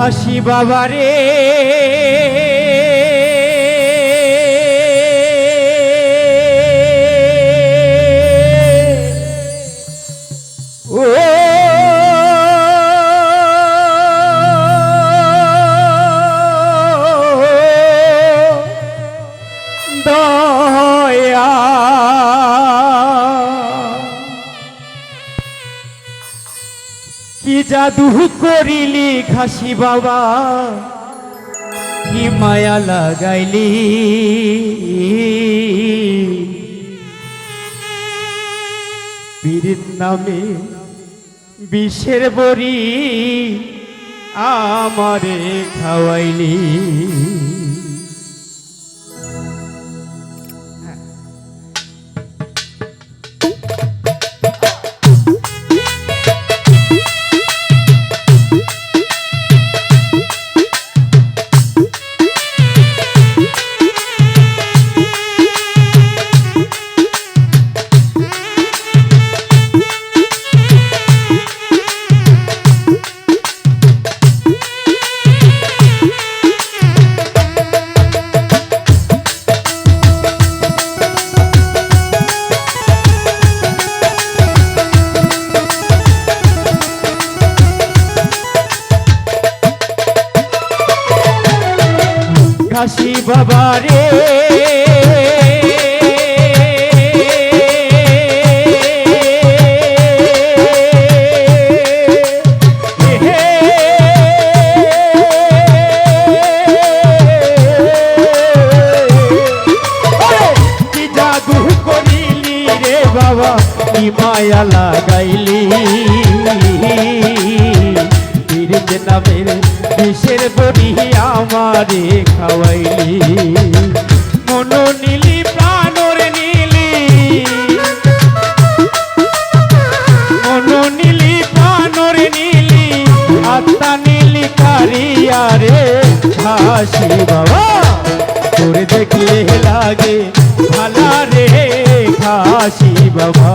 ঘাসি বাবারে। জাদু করিলি ঘাসি বাবা কি মায়া লাগাইলি? পীরের নামে বিষের বড়ি আমারে খাওয়াইলি। ঘাসি বাবা রে। বাবা কি মায়া লাগাইলি। নামের বিষের বড়ি আমারে খাওয়াইলি। মন নীলি প্রাণর নীলি। মন নীলি প্রাণর নীলি। আত্মা নীলি কারিয়া রে হাসি বাবা। তোর দেখলে লাগে ভালা রে ঘাসি বাবা।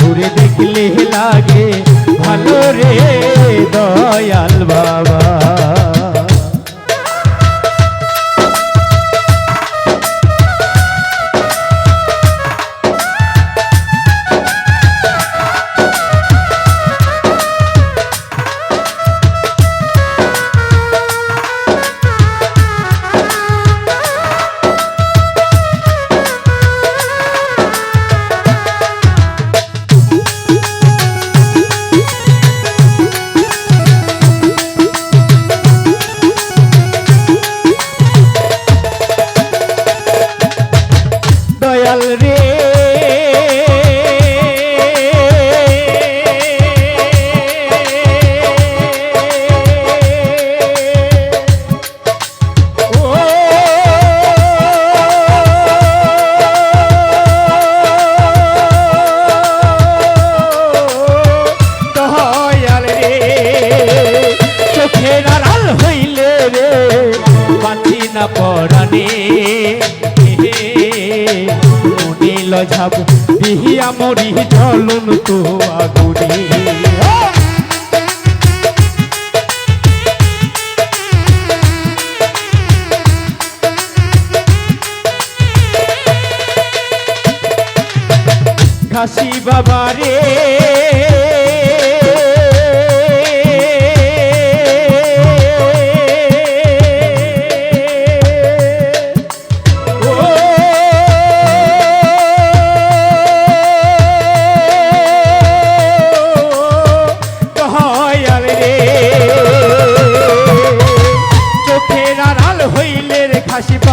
তোর দেখলে লাগে ভালো রে দয়াল বাবা। পরাণে নীল ঝাপ দিহিয়া মরি জলন তো আগুনে। ঘাসি বাবা রে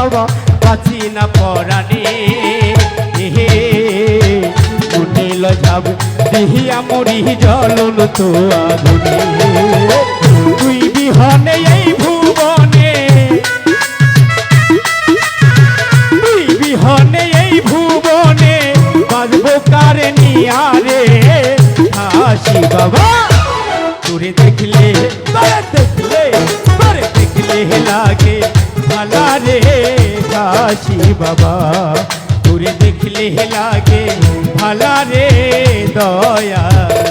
বাবা বাঁচি না পরাণে। হে নীল যাব দেহিয়া মরি জলন তো আগুনে হাসি বাবা। তোরে দেখলে লাগে ভালা রে দয়াল।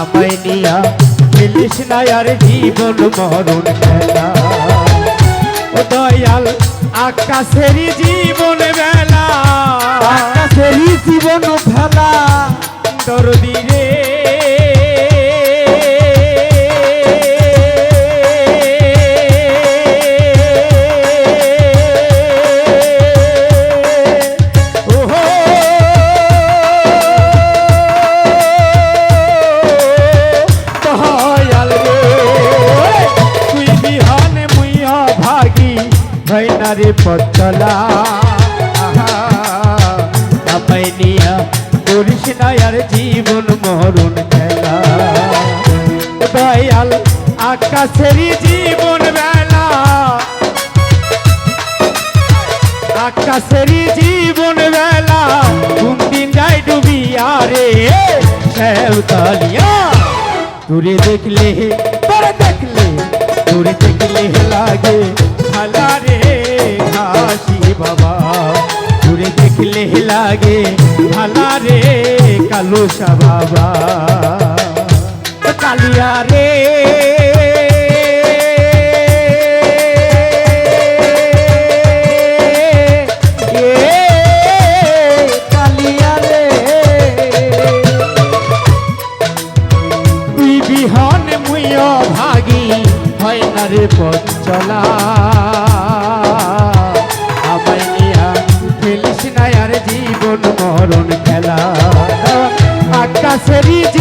আমায় নিয়া মিলিস না আর জীবন মরণ খেলা। ও দয়াল আকাশেরই জীবন বেলা। আকাশেরই জীবন ফেলা দরদি ভাইনা রে পচলা আমায় নিয়া করিস না আর জীবন মরণ খেলা। দয়াল আকাশেরই জীবন বেলা। আকাশেরই জীবন বেলা। কোন দিন যাই ডুবিয়া রে শ্যাওতালিয়া তোরে দেখলে তোরে দেখলে তোরে দেখলে লাগে ভালা রে। ঘাসি বাবা। তোরে দেখলে লাগে ভালা রে কালুসা বাবা। কালিয়া রে। বিহন মুয় ভাগি হয় না রে পথ চলা। parceria